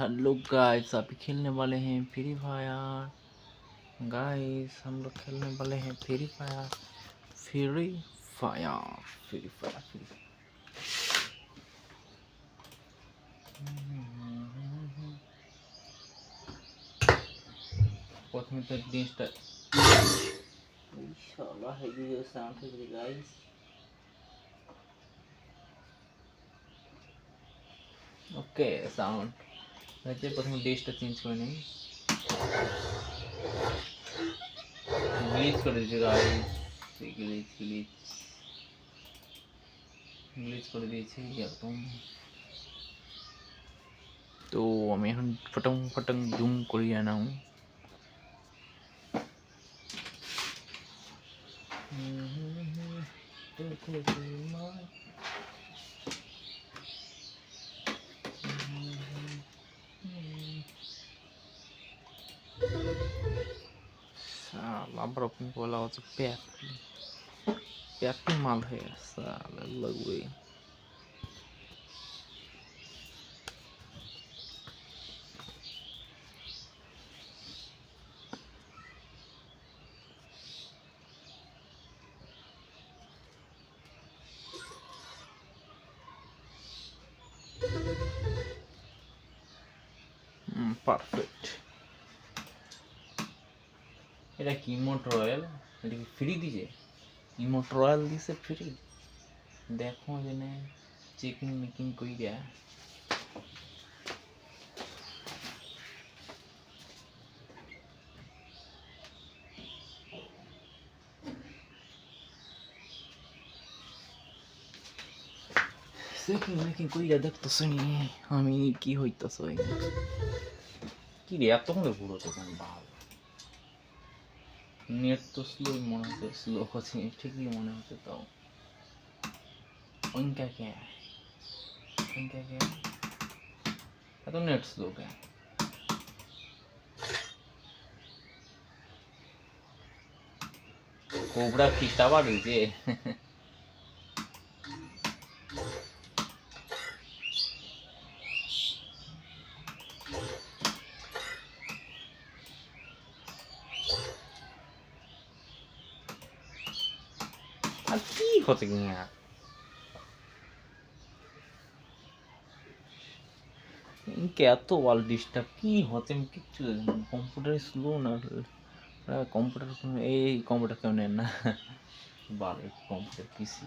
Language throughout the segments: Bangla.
हेलो गाइस अभी खेलने वाले हैं फ्री फायर गाइस हम लोग खेलने वाले हैं free fire free fire free fire free প্রথমে তো জিনিসটা ইনশাআল্লাহ হেভি সাউন্ড হয়েছে গাইস ওকে সাউন্ড হয়েছে প্রথমে ডিশটা চেঞ্জ করে নিই গ্লিচ করে দিয়েছে গাইস গ্লিচ গ্লিচ গ্লিচ করে দিয়েছি একদম তো আমি এখন ফটং ফটং জুম করিয়ে আনাও साला আবার ওপেন বলা হচ্ছে প্যাক প্যাক মাল হয়ে গেছে সালা লাগবে পারফেক্ট এটা কি ইমোট রয়্যাল? এটা কি ফ্রি দিছে? ইমোট রয়্যাল দিছে ফ্রি। দেখো জেনে চেকিং মেকিং কইরা। চেকিং মেকিং আমি কি হইতাছে কি রে এতক্ষণ ধরে ঘুরোতে কোন? বাল নেট তো স্লো মনে হচ্ছে স্লো হচ্ছে ঠিকই মনে হচ্ছে তাও उनका क्या है उनका क्या है तो नेट स्लो का है কোবরা ফিসটা আবার হয়েছে আর কি হচ্ছে কিনা ইনকে এত ওয়াল ডিস্টার্ব কি হচ্ছে আমি কিচ্ছু জানি কম্পিউটার স্লো না কম্পিউটার এই কম্পিউটার কেউ নেন না বালের কম্পিউটার পিসি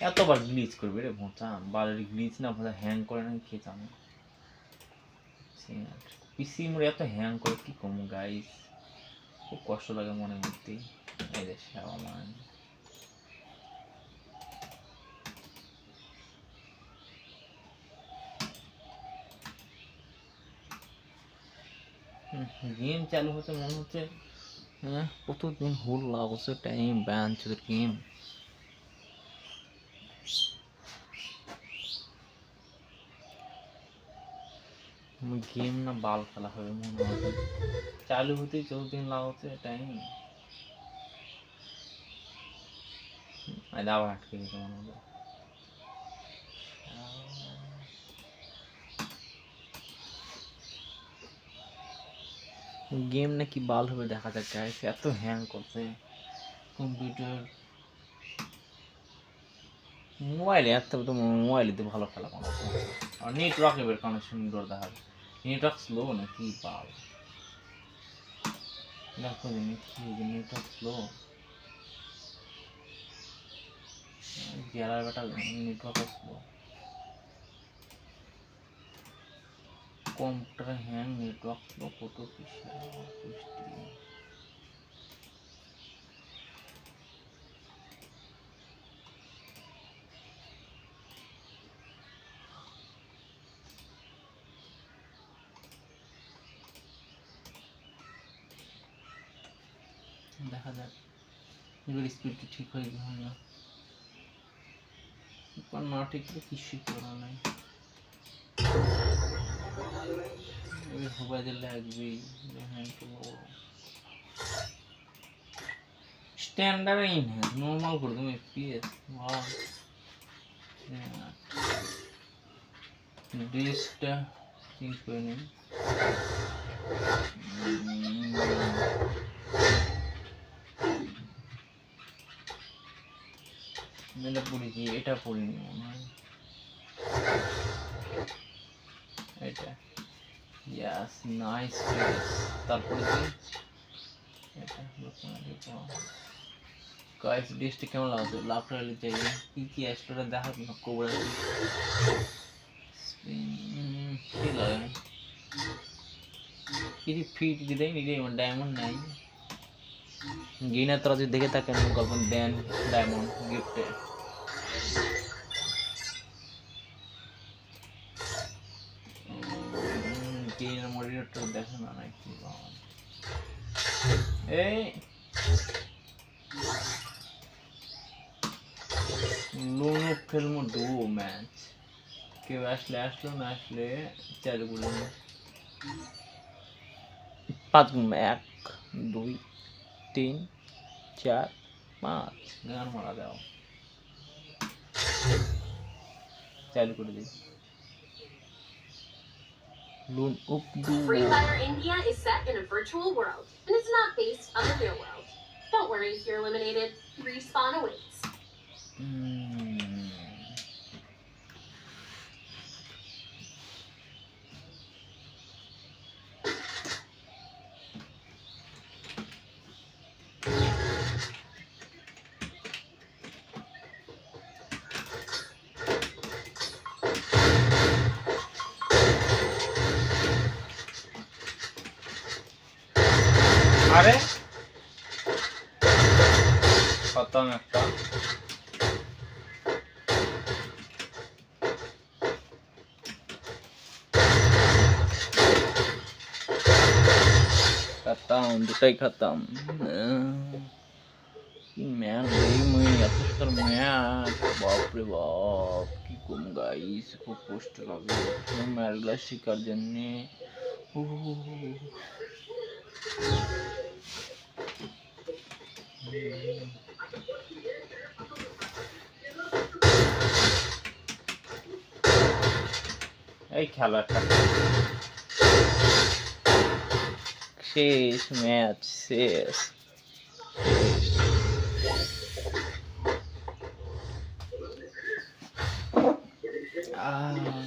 এতবার গ্লিচ করবে রে ভোঁচা বালের গ্লিচ না ভালো হ্যাং করে না কে খেতাম পিসি মোড়ে এত হ্যাং করে কি কম গাইস খুব কষ্ট লাগে মনে মূর্তি এই সেবা আমার। গেম চালু হতে মনে হচ্ছে। হ্যাঁ কতদিন হল লাগছে টাইম ব্যান গেম গেম না, বাল খেলা হবে মনে হচ্ছে চালু হতেই চোদ্দ লাগছে টাইম আবার আটকে গেছে মনে হচ্ছে গেম নাকি বাল হবে দেখা যাক গাইস এত হ্যাং করছে কম্পিউটার মোবাইলে এত তো মোবাইলে তো ভালো খেলা কোনো। আর নেটওয়ার্ক এবার কানেকশন সুন্দর দেখা নেটওয়ার্ক স্লো না কি বাল দেখো জানি কি নেটওয়ার্ক স্লো গেলার বেটা network slow computer hang network slow কত কিছু দেখা যাক। এবার স্পিডটা ঠিক হয়ে গেল না। না ঠিক হলে কিছুই করা নাই। এবার মোবাইলে লাগবে। হ্যাঁ স্ট্যান্ডার্ড ইনহ্যান্স নর্মাল করে দেবো এফপিএস ডিসটা চেঞ্জ করে নিন। মেলে পড়েছি এটা পড়িনি মনে হয় এটা ইয়াস নাইস তারপরে কি এটা গাইস ডিশটা কেমন লাগছে লাভ রাখলে চাই কি কি এক্সট্রা দেখা না কোবরা কি লাগে কিছু ফিট দিলেই নিলে ডায়মন্ড নাই গেইনার তোরা যদি দেখে থাকেন গল্প দেন, ডায়মন্ড, গিফটে। দেখে না এই! ফিল্ম ম্যাচ কেউ আসলে না আসলে পাঁচ এক, দুই। তিন চার পাঁচ গান মারা দাও চালু করে দিই লুন উপ do Free Fire India is set in a virtual world, and it's not based on the real world. Don't worry if you're eliminated. Respawn awaits. Hmm. খতম একটা খতম দুটাই খতম ম্যাচ এই মই এত সুন্দর ম্যাচ বাপরে বাপ কি কম গাইস খুব কষ্ট লাগে ম্যাচগুলো শেখার জন্যে উহ। এই খেলাটা। শেষ ম্যাচ শেষ।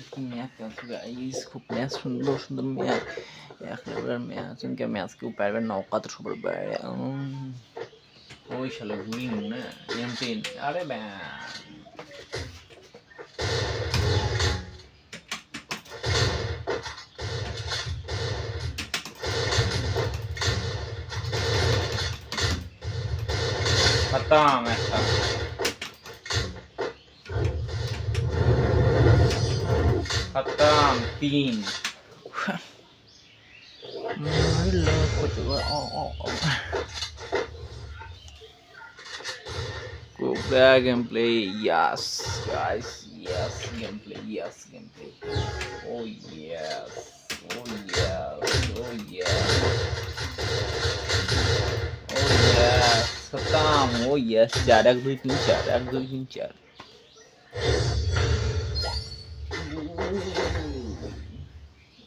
কি ম্যাচ আছে খুব ম্যাচ সুন্দর সুন্দর ম্যাচ। এক ম্যাচ ম্যাচ কেউ পারবে না অকাত সবার উম, ওই শালা উইং না এমটেন আরে ব্যাং Tamam tamam. Hatam pin. Mula kedua oh oh oh. Go back and play. Yes, guys. Yes, gameplay. Yes, gameplay. Oh yes. Oh yes. Oh yes. yes. खत्म oh yes चार एक दुई तीन चार एक दुई तीन चार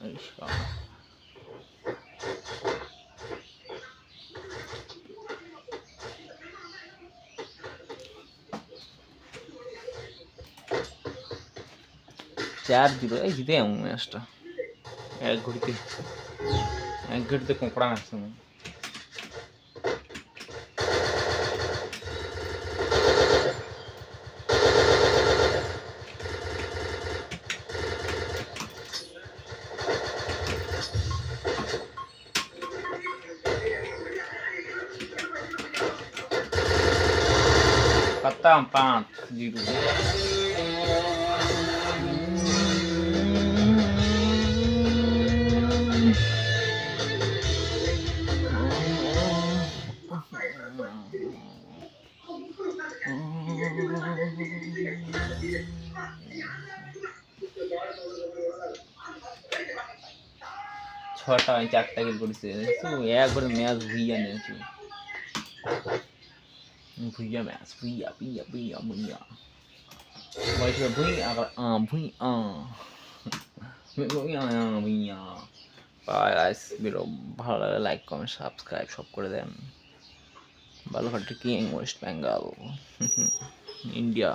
अच्छा চার জিরো এই জিতে এমন ম্যাচটা এক ঘড়িতে এক ঘড়িতে কোঁকড়া আসছে tam pant জিরো ছটা চারটা গেল করেছে। একবারে ম্যাচ ভিয়া নিয়েছি ভুইয়া ম্যাচ ভুইয়া ভুইয়া ভুইয়া ভুইয়া Wait for we are um we are we bye guys ভালো লাইক কমেন্ট সাবস্ক্রাইব সব করে দেন ভালো ঘণ্টা ওয়েস্ট বেঙ্গল ইন্ডিয়া